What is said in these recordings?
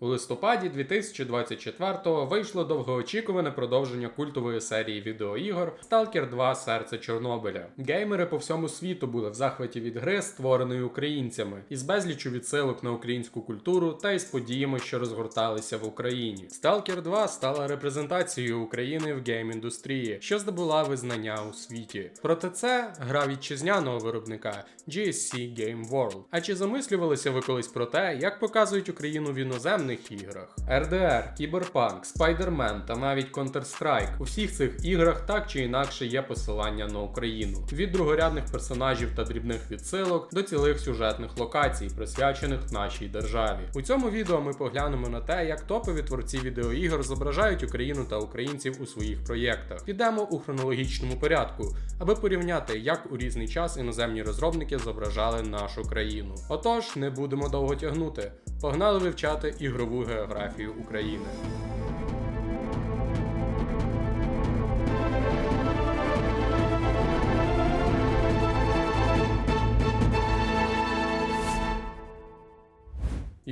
У листопаді 2024-го вийшло довгоочікуване продовження культової серії відеоігор Stalker 2 Серце Чорнобиля. Геймери по всьому світу були в захваті від гри, створеної українцями, із безлічу відсилок на українську культуру та із подіями, що розгорталися в Україні. Stalker 2 стала репрезентацією України в гейм-індустрії, що здобула визнання у світі. Проте це гра вітчизняного виробника GSC Game World. А чи замислювалися ви колись про те, як показують Україну в іноземних іграх? RDR, Cyberpunk, Spider-Man та навіть Counter-Strike. У всіх цих іграх так чи інакше є посилання на Україну. Від другорядних персонажів та дрібних відсилок до цілих сюжетних локацій, присвячених нашій державі. У цьому відео ми поглянемо на те, як топові творці відеоігор зображають Україну та українців у своїх проєктах. Підемо у хронологічному порядку, аби порівняти, як у різний час іноземні розробники зображали нашу країну. Отож, не будемо довго тягнути. Погнали вивчати ігрову географію України.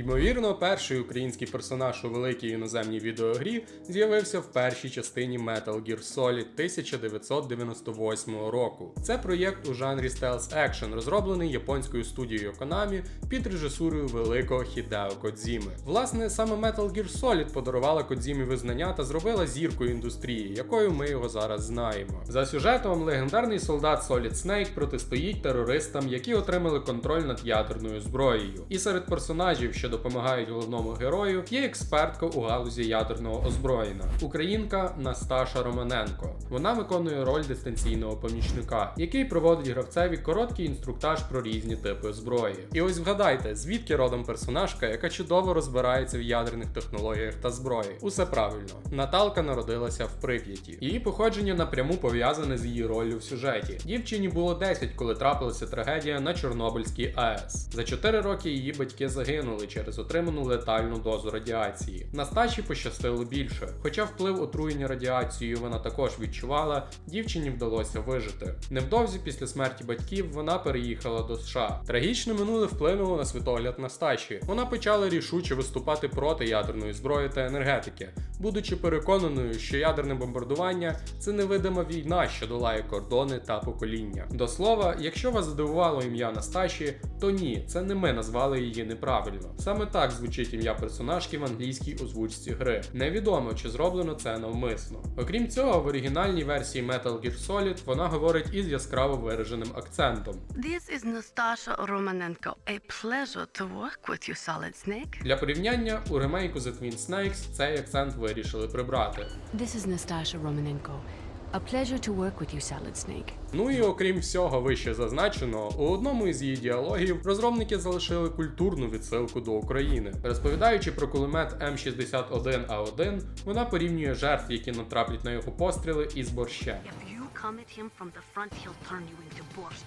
Ймовірно, перший український персонаж у великій іноземній відеогрі з'явився в першій частині Metal Gear Solid 1998 року. Це проєкт у жанрі Stealth Action, розроблений японською студією Konami під режисурою великого Хідео Кодзіми. Власне, саме Metal Gear Solid подарувала Кодзімі визнання та зробила зіркою індустрії, якою ми його зараз знаємо. За сюжетом, легендарний солдат Solid Snake протистоїть терористам, які отримали контроль над ядерною зброєю. І серед персонажів, що допомагають головному герою, є експертка у галузі ядерного озброєння, українка Насташа Романенко. Вона виконує роль дистанційного помічника, який проводить гравцеві короткий інструктаж про різні типи зброї. І ось вгадайте, звідки родом персонажка, яка чудово розбирається в ядерних технологіях та зброї. Усе правильно. Наталка народилася в Прип'яті. Її походження напряму пов'язане з її роллю в сюжеті. Дівчині було 10, коли трапилася трагедія на Чорнобильській АЕС. За 4 роки її батьки загинули через отриману летальну дозу радіації. Насташі пощастило більше. Хоча вплив отруєння радіацією вона також відчувала, дівчині вдалося вижити. Невдовзі після смерті батьків вона переїхала до США. Трагічне минуле вплинуло на світогляд Насташі. Вона почала рішуче виступати проти ядерної зброї та енергетики, будучи переконаною, що ядерне бомбардування це невидима війна, що долає кордони та покоління. До слова, якщо вас здивувало ім'я Насташі, то ні, це не ми назвали її неправильно. Саме так звучить ім'я персонажки в англійській озвучці гри. Невідомо, чи зроблено це навмисно. Окрім цього, в оригінальній версії Metal Gear Solid вона говорить із яскраво вираженим акцентом. This is Nastasha Romanenko. A pleasure to work with you, Solid Snake. Для порівняння у ремейку The Twin Snakes цей акцент вирішили прибрати. This is Nastasha Romanenko. A pleasure to work with you, Salad Snake. Ну і окрім всього вище зазначено, у одному із її діалогів розробники залишили культурну відсилку до України. Розповідаючи про кулемет М61А1, вона порівнює жертв, які натраплять на його постріли, із борщем. If you come at him from the front, he'll turn you into borscht.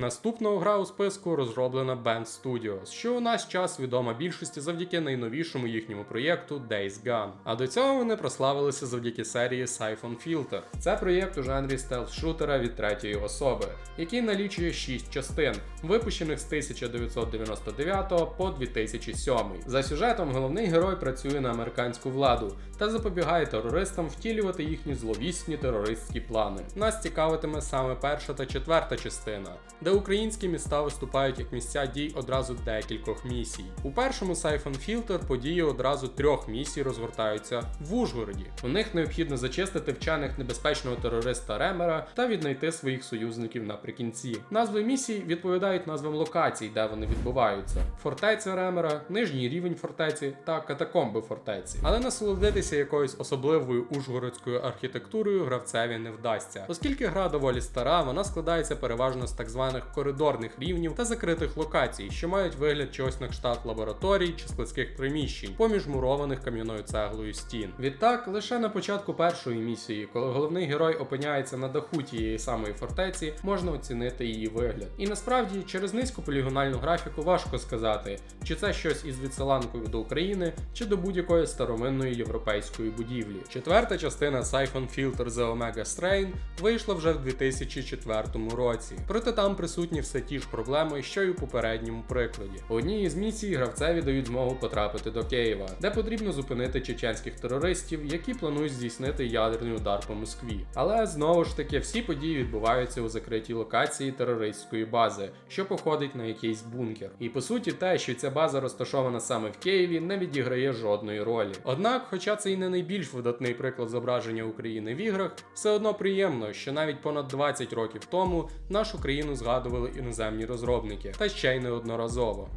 Наступна гра у списку розроблена Band Studios, що у наш час відома більшості завдяки найновішому їхньому проєкту Days Gone. А до цього вони прославилися завдяки серії Siphon Filter. Це проєкт у жанрі стелс-шутера від третьої особи, який налічує 6 частин, випущених з 1999 по 2007. За сюжетом головний герой працює на американську владу та запобігає терористам втілювати їхні зловісні терористські плани. Нас цікавитиме саме перша та четверта частина, де українські міста виступають як місця дій одразу декількох місій. У першому Siphon Filter події одразу трьох місій розгортаються в Ужгороді. У них необхідно зачистити вчених небезпечного терориста Ремера та віднайти своїх союзників наприкінці. Назви місій відповідають назвам локацій, де вони відбуваються: фортеця Ремера, нижній рівень фортеці та катакомби фортеці. Але насолодитися якоюсь особливою ужгородською архітектурою гравцеві не вдасться, оскільки гра доволі стара, вона складається переважно з так званих коридорних рівнів та закритих локацій, що мають вигляд чогось на кшталт лабораторій чи складських приміщень, поміж мурованих кам'яною цеглою стін. Відтак, лише на початку першої місії, коли головний герой опиняється на даху тієї самої фортеці, можна оцінити її вигляд. І насправді, через низьку полігональну графіку важко сказати, чи це щось із відсиланкою до України, чи до будь-якої старовинної європейської будівлі. Четверта частина Siphon Filter The Omega Strain вийшла вже в 2004 році. Проте там присутні все ті ж проблеми, що й у попередньому прикладі. У одній із місій гравцеві дають змогу потрапити до Києва, де потрібно зупинити чеченських терористів, які планують здійснити ядерний удар по Москві. Але знову ж таки всі події відбуваються у закритій локації терористської бази, що походить на якийсь бункер. І по суті, те, що ця база розташована саме в Києві, не відіграє жодної ролі. Однак, хоча це і не найбільш видатний приклад зображення України в іграх, все одно приємно, що навіть понад 20 років тому нашу країну згадували іноземні розробники, та ще й неодноразово.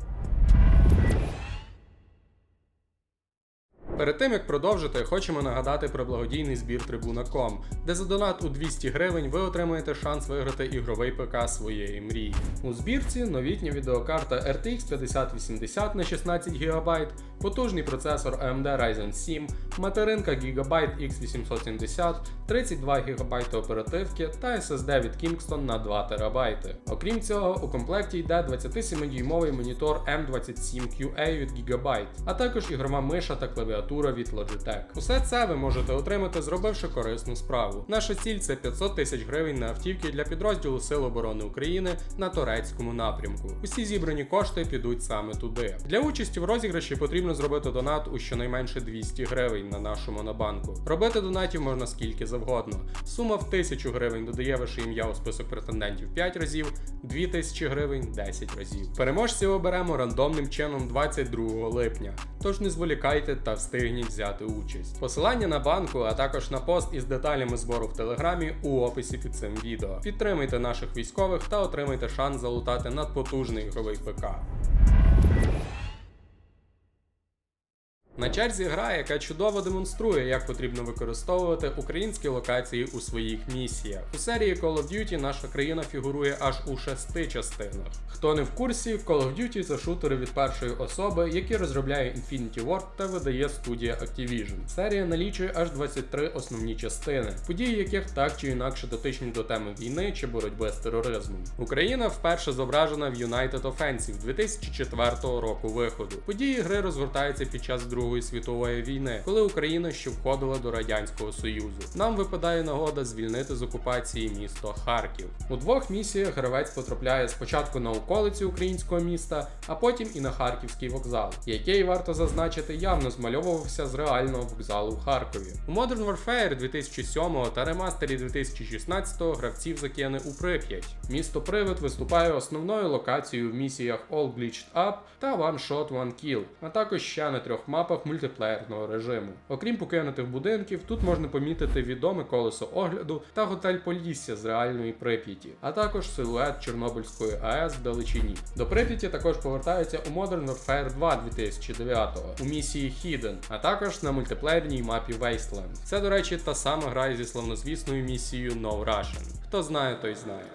Перед тим як продовжити, хочемо нагадати про благодійний збір Tribuna.com, де за донат у 200 гривень ви отримаєте шанс виграти ігровий ПК своєї мрії. У збірці новітня відеокарта RTX 5080 на 16 ГБ, потужний процесор AMD Ryzen 7, материнка Gigabyte X870, 32 ГБ оперативки та SSD від Kingston на 2 ТБ. Окрім цього, у комплекті йде 27-дюймовий монітор M27QA від Gigabyte, а також ігрова миша та клавіатура від Logitech. Усе це ви можете отримати, зробивши корисну справу. Наша ціль це 500 тисяч гривень на автівки для підрозділу Сил оборони України на турецькому напрямку. Усі зібрані кошти підуть саме туди. Для участі в розіграші потрібно зробити донат у щонайменше 200 гривень на нашу монобанку. Робити донатів можна скільки завгодно. Сума в 1000 гривень додає ваше ім'я у список претендентів 5 разів, 2000 гривень 10 разів. Переможців оберемо рандомним чином 22 липня. Тож не зволікайте та встигніть взяти участь. Посилання на банку, а також на пост із деталями збору в телеграмі у описі під цим відео. Підтримайте наших військових та отримайте шанс залутати надпотужний ігровий ПК. На черзі гра, яка чудово демонструє, як потрібно використовувати українські локації у своїх місіях. У серії Call of Duty наша країна фігурує аж у шести частинах. Хто не в курсі, Call of Duty це шутери від першої особи, які розробляє Infinity Ward та видає студія Activision. Серія налічує аж 23 основні частини, події яких так чи інакше дотичні до теми війни чи боротьби з тероризмом. Україна вперше зображена в United Offensive 2004 року виходу. Події гри розгортаються під час Другої світової війни, коли Україна ще входила до Радянського Союзу. Нам випадає нагода звільнити з окупації місто Харків. У двох місіях гравець потрапляє спочатку на околиці українського міста, а потім і на Харківський вокзал, який варто зазначити явно змальовувався з реального вокзалу в Харкові. У Modern Warfare 2007 та ремастері 2016 гравців закине у Прип'ять. Місто Привид виступає основною локацією в місіях All Glitched Up та One Shot One Kill, а також ще на трьох мапах мультиплеєрного режиму. Окрім покинутих будинків, тут можна помітити відоме колесо огляду та готель Полісся з реальної Прип'яті, а також силует Чорнобильської АЕС в далечині. До Прип'яті також повертаються у Modern Warfare 2 2009 у місії Hidden, а також на мультиплеєрній мапі Wasteland. Це, до речі, та сама гра зі славнозвісною місією No Russian. Хто знає, той знає.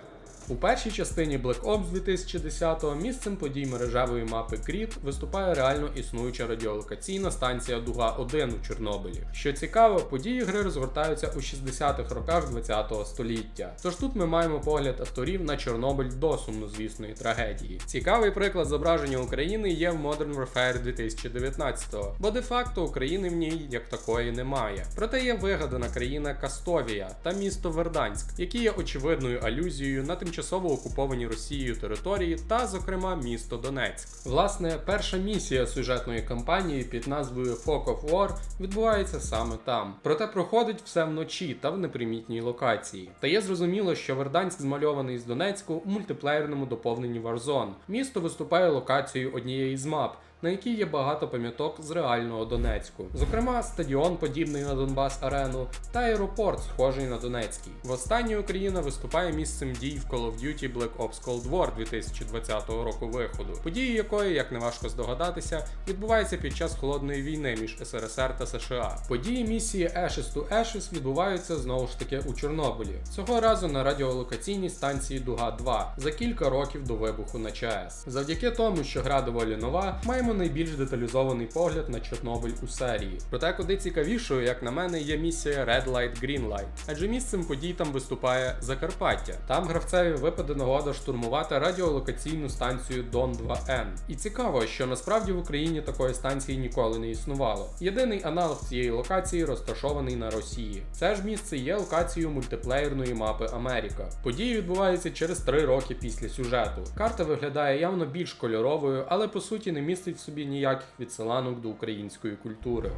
У першій частині Black Ops 2010-го місцем подій мережевої мапи Кріт виступає реально існуюча радіолокаційна станція Дуга 1 у Чорнобилі. Що цікаво, події гри розгортаються у 60-х роках ХХ століття. Тож тут ми маємо погляд авторів на Чорнобиль до сумнозвісної трагедії. Цікавий приклад зображення України є в Modern Warfare 2019-го, бо де-факто України в ній як такої немає. Проте є вигадана країна Кастовія та місто Верданськ, які є очевидною алюзією на тимчасово окуповані Росією території та, зокрема, місто Донецьк. Власне, перша місія сюжетної кампанії під назвою Fog of War відбувається саме там. Проте проходить все вночі та в непримітній локації. Та є зрозуміло, що Верданськ змальований з Донецьку у мультиплеєрному доповненні Warzone. Місто виступає локацією однієї з мап. На якій є багато пам'яток з реального Донецьку, зокрема, стадіон, подібний на Донбас Арену, та аеропорт, схожий на Донецький. Востаннє Україна виступає місцем дій в Call of Duty Black Ops Cold War 2020 року виходу, події якої, як не важко здогадатися, відбуваються під час холодної війни між СРСР та США. Події місії Ashes to Ashes відбуваються знову ж таки у Чорнобилі. Цього разу на радіолокаційній станції Дуга 2 за кілька років до вибуху на ЧАЕС. Завдяки тому, що гра доволі нова, маємо маємо найбільш деталізований погляд на Чорнобиль у серії. Проте куди цікавішою, як на мене, є місія Red Light Green Light, адже місцем подій там виступає Закарпаття. Там гравцеві випаде нагода штурмувати радіолокаційну станцію Дон 2Н. І цікаво, що насправді в Україні такої станції ніколи не існувало. Єдиний аналог цієї локації розташований на Росії. Це ж місце є локацією мультиплеєрної мапи Америка. Події відбуваються через три роки після сюжету. Карта виглядає явно більш кольоровою, але по суті не містить в собі ніяких відсиланок до української культури.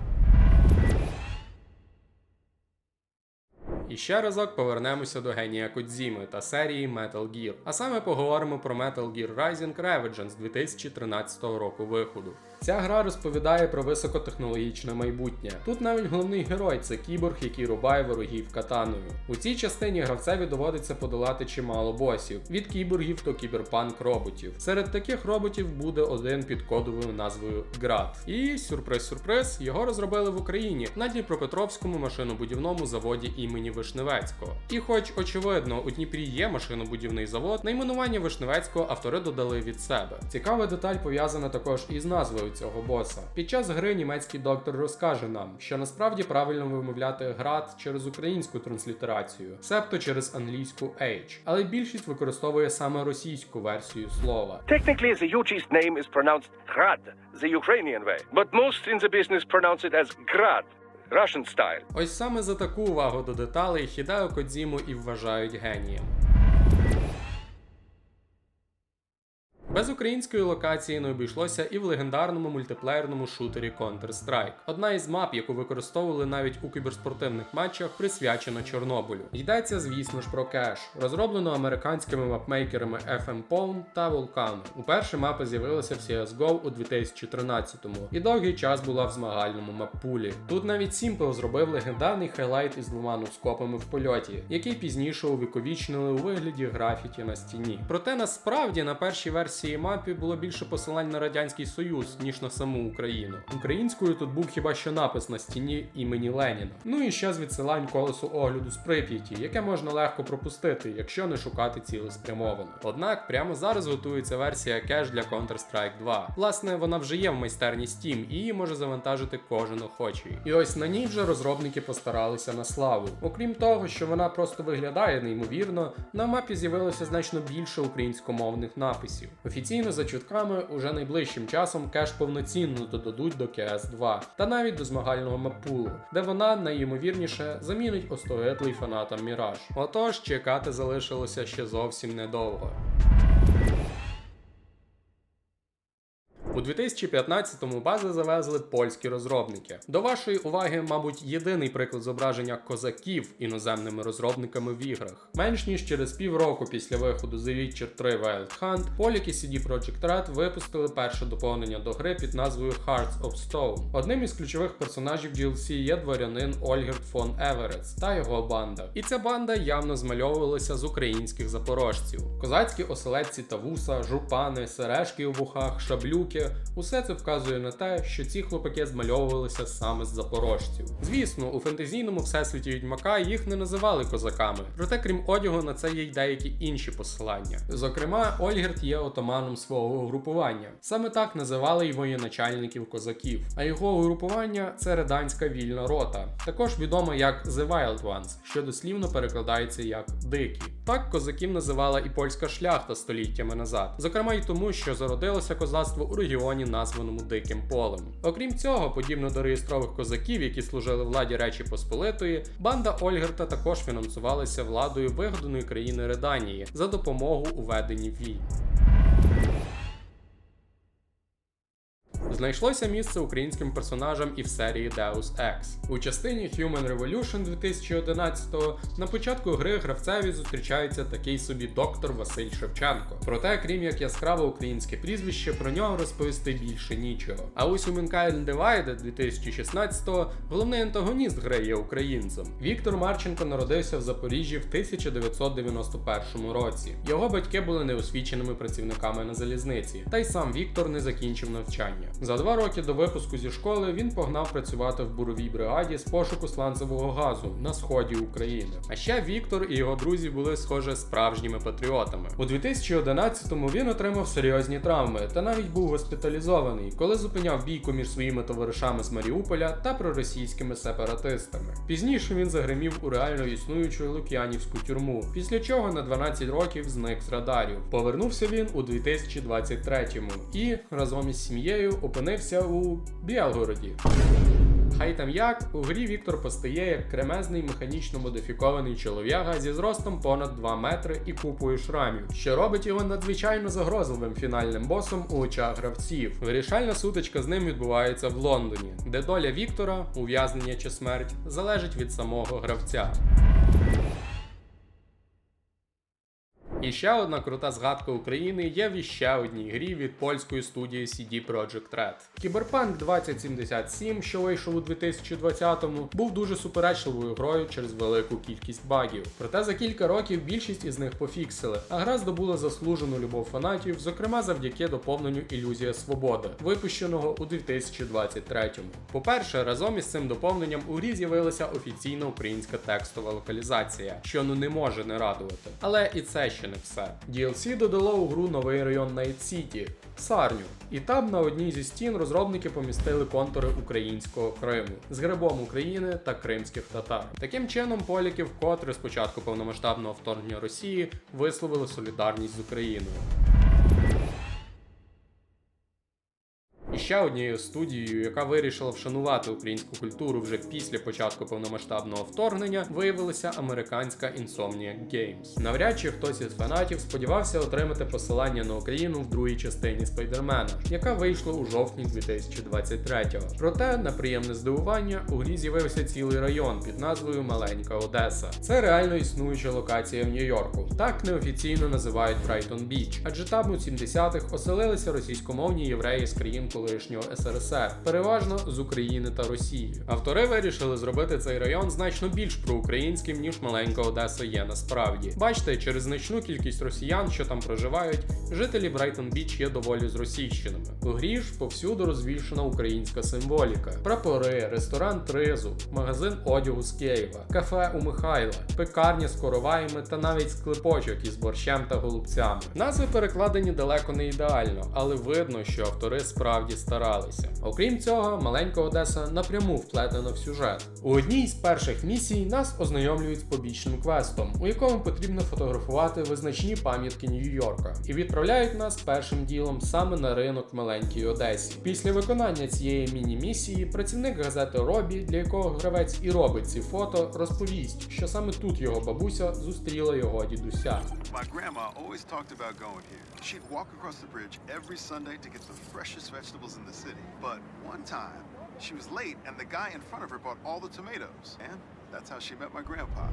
І ще разок повернемося до генія Кодзіми та серії Metal Gear. А саме поговоримо про Metal Gear Rising Revengeance 2013 року виходу. Ця гра розповідає про високотехнологічне майбутнє. Тут навіть головний герой це кіборг, який рубає ворогів катаною. У цій частині гравцеві доводиться подолати чимало босів від кіборгів до кіберпанк роботів. Серед таких роботів буде один під кодовою назвою Град. І сюрприз-сюрприз, його розробили в Україні на Дніпропетровському машинобудівному заводі імені Вишневецького. І хоч очевидно, у Дніпрі є машинобудівний завод, найменування Вишневецького автори додали від себе. Цікава деталь пов'язана також із назвою цього боса. Під час гри німецький доктор розкаже нам, що насправді правильно вимовляти град через українську транслітерацію, себто через англійську H, але більшість використовує саме російську версію слова. Technically, the Yuchi's name is pronounced Grad, the Ukrainian way. But most in the business pronounce it as Grad, Russian style. Ось саме за таку увагу до деталей Хідео Кодзіму і вважають генієм. Без української локації не обійшлося і в легендарному мультиплеєрному шутері Counter-Strike. Одна із мап, яку використовували навіть у кіберспортивних матчах, присвячена Чорнобилю. Йдеться, звісно ж, про кеш, розроблено американськими мапмейкерами FM Pawn та Volcano. Уперше мапа з'явилася в CSGO у 2013-му і довгий час була в змагальному маппулі. Тут навіть Simple зробив легендарний хайлайт із двома носкопами в польоті, який пізніше увіковічнили у вигляді графіті на стіні. Проте насправді на першій версії мапі було більше посилань на радянський союз ніж на саму Україну. Українською тут був хіба що напис на стіні імені Леніна. Ну і ще з відсилань колесу огляду з Прип'яті, яке можна легко пропустити, якщо не шукати цілеспрямовано. Однак прямо зараз готується версія кеш для Counter-Strike 2. Власне, вона вже є в майстерні Steam і її може завантажити кожен охочий. І ось на ній вже розробники постаралися на славу. Окрім того, що вона просто виглядає неймовірно, на мапі з'явилося значно більше українськомовних написів. Офіційно за чутками уже найближчим часом кеш повноцінно додадуть до cs 2 та навіть до змагального маппулу, де вона найімовірніше замінить остогидлий фанатам Міраж. Отож, чекати залишилося ще зовсім недовго. У 2015-му бази завезли польські розробники. До вашої уваги, мабуть, єдиний приклад зображення козаків іноземними розробниками в іграх. Менш ніж через півроку після виходу The Witcher 3 Wild Hunt, поліки CD Projekt Red випустили перше доповнення до гри під назвою Hearts of Stone. Одним із ключових персонажів DLC є дворянин Ольгерт фон Еверец та його банда. І ця банда явно змальовувалася з українських запорожців. Козацькі оселедці та вуса, жупани, сережки у вухах, шаблюки усе це вказує на те, що ці хлопаки змальовувалися саме з запорожців. Звісно, у фентезійному всесвіті відьмака їх не називали козаками, проте крім одягу на це є й деякі інші посилання. Зокрема, Ольгерт є отаманом свого угрупування. Саме так називали й воєначальників козаків. А його угрупування це реданська вільна рота, також відома як The Wild Ones, що дослівно перекладається як дикі. Так козаків називала і польська шляхта століттями назад, зокрема й тому, що зародилося козацтво у регіоні, названому Диким полем. Окрім цього, подібно до реєстрових козаків, які служили владі Речі Посполитої, банда Ольгерта також фінансувалася владою вигаданої країни Реданії за допомогу у веденні війн. Знайшлося місце українським персонажам і в серії Deus Ex. У частині Human Revolution 2011-го на початку гри гравцеві зустрічається такий собі доктор Василь Шевченко. Проте, крім як яскраве українське прізвище, про нього розповісти більше нічого. А ось у Mankind Divided 2016-го головний антагоніст гри є українцем. Віктор Марченко народився в Запоріжжі в 1991 році. Його батьки були неосвіченими працівниками на залізниці, та й сам Віктор не закінчив навчання. За два роки до випуску зі школи він погнав працювати в буровій бригаді з пошуку сланцевого газу на сході України. А ще Віктор і його друзі були, схоже, справжніми патріотами. У 2011-му він отримав серйозні травми та навіть був госпіталізований, коли зупиняв бійку між своїми товаришами з Маріуполя та проросійськими сепаратистами. Пізніше він загримів у реально існуючу Лук'янівську тюрму, після чого на 12 років зник з радарів. Повернувся він у 2023-му і разом із сім'єю опинився у Білгороді. Хай там як, у грі Віктор постає як кремезний механічно модифікований чолов'яга зі зростом понад 2 метри і купою шрамів, що робить його надзвичайно загрозливим фінальним босом у очах гравців. Вирішальна сутичка з ним відбувається в Лондоні, де доля Віктора, ув'язнення чи смерть, залежить від самого гравця. І ще одна крута згадка України є в іще одній грі від польської студії CD Projekt Red. Кіберпанк 2077, що вийшов у 2020-му, був дуже суперечливою грою через велику кількість багів. Проте за кілька років більшість із них пофіксили, а гра здобула заслужену любов фанатів, зокрема завдяки доповненню Ілюзія Свободи, випущеного у 2023-му. По-перше, разом із цим доповненням у грі з'явилася офіційна українська текстова локалізація, що ну не може не радувати. Але і це ще не все. DLC додало у гру новий район Night City – Сарню. І там на одній зі стін розробники помістили контури українського Криму з грибом України та кримських татар. Таким чином, поляки вкотре з початку повномасштабного вторгнення Росії висловили солідарність з Україною. І ще однією студією, яка вирішила вшанувати українську культуру вже після початку повномасштабного вторгнення, виявилася американська Insomniac Games. Навряд чи хтось із фанатів сподівався отримати посилання на Україну в другій частині Спайдермена, яка вийшла у жовтні 2023-го. Проте, на приємне здивування, у грі з'явився цілий район під назвою Маленька Одеса. Це реально існуюча локація в Нью-Йорку. Так неофіційно називають Брайтон Біч, адже там у 70-х оселилися російськомовні євреї з країн колишнього СРСР, переважно з України та Росії. Автори вирішили зробити цей район значно більш проукраїнським, ніж маленька Одеса є насправді. Бачите, через значну кількість росіян, що там проживають, жителі Брайтон Біч є доволі зросійщеними. У грі ж повсюду розвішена українська символіка: прапори, ресторан Тризу, магазин одягу з Києва, кафе у Михайла, пекарня з короваями та навіть склепочок із борщем та голубцями. Назви перекладені далеко не ідеально, але видно, що автори справді старалися. Окрім цього, маленька Одеса напряму вплетена в сюжет. У одній з перших місій нас ознайомлюють з побічним квестом, у якому потрібно фотографувати визначні пам'ятки Нью-Йорка, і відправляють нас першим ділом саме на ринок в маленькій Одесі. Після виконання цієї міні-місії працівник газети Робі, для якого гравець і робить ці фото, розповість, що саме тут його бабуся зустріла його дідуся. My always talked about going here. She'd walk across the bridge every Sunday to get the freshest vegetables in the city. But one time, she was late and the guy in front of her bought all the tomatoes. And that's how she met my grandpa.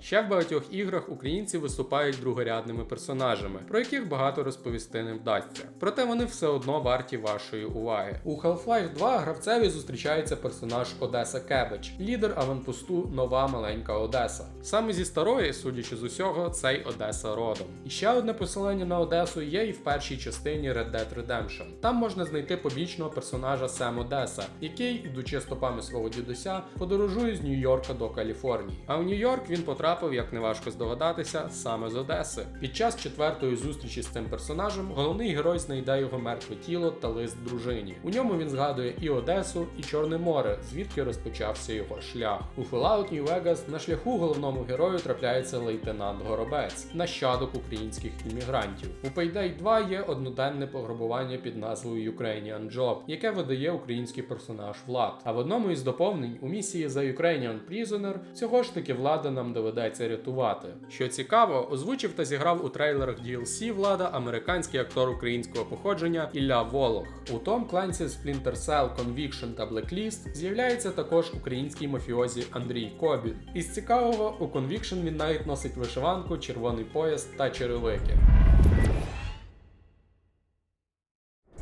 Ще в багатьох іграх українці виступають другорядними персонажами, про яких багато розповісти не вдасться. Проте вони все одно варті вашої уваги. У Half-Life 2 гравцеві зустрічається персонаж Одеса Кебич, лідер аванпосту Нова Маленька Одеса. Саме зі старої, судячи з усього, цей Одеса родом. І ще одне посилання на Одесу є і в першій частині Red Dead Redemption. Там можна знайти побічного персонажа Сем Одеса, який, ідучи стопами свого дідуся, подорожує з Нью-Йорка до Каліфорнії. А в Нью-Йорк він потрапив, як неважко здогадатися, саме з Одеси. Під час четвертої зустрічі з цим персонажем головний герой знайде його мертве тіло та лист дружині. У ньому він згадує і Одесу, і Чорне море, звідки розпочався його шлях. У Fallout New Vegas на шляху головному герою трапляється лейтенант Горобець, нащадок українських іммігрантів. У Payday 2 є одноденне пограбування під назвою Ukrainian Job, яке видає український персонаж Влад. А в одному із доповнень у місії за Ukrainian Prisoner цього ж таки влада нам доведеться рятувати. Що цікаво, озвучив та зіграв у трейлерах DLC влада американський актор українського походження Ілля Волох. У Том Кленсі Splinter Cell, Conviction та Blacklist з'являється також український мафіозі Андрій Кобін. Із цікавого, у Conviction він навіть носить вишиванку, червоний пояс та черевики.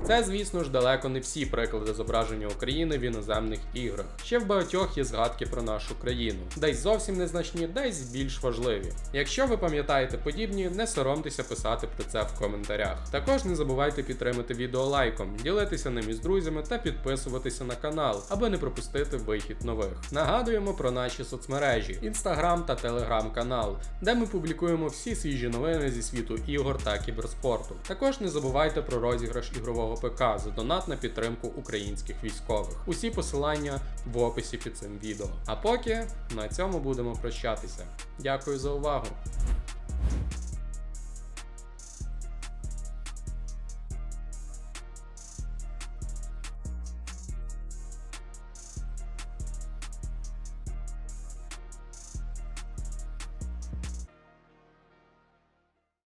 Це, звісно ж, далеко не всі приклади зображення України в іноземних іграх. Ще в багатьох є згадки про нашу країну, десь зовсім незначні, десь більш важливі. Якщо ви пам'ятаєте подібні, не соромтеся писати про це в коментарях. Також не забувайте підтримати відео лайком, ділитися ним із друзями та підписуватися на канал, аби не пропустити вихід нових. Нагадуємо про наші соцмережі: інстаграм та телеграм-канал, де ми публікуємо всі свіжі новини зі світу ігор та кіберспорту. Також не забувайте про розіграш ігрового ПК за донат на підтримку українських військових. Усі посилання в описі під цим відео. А поки на цьому будемо прощатися. Дякую за увагу!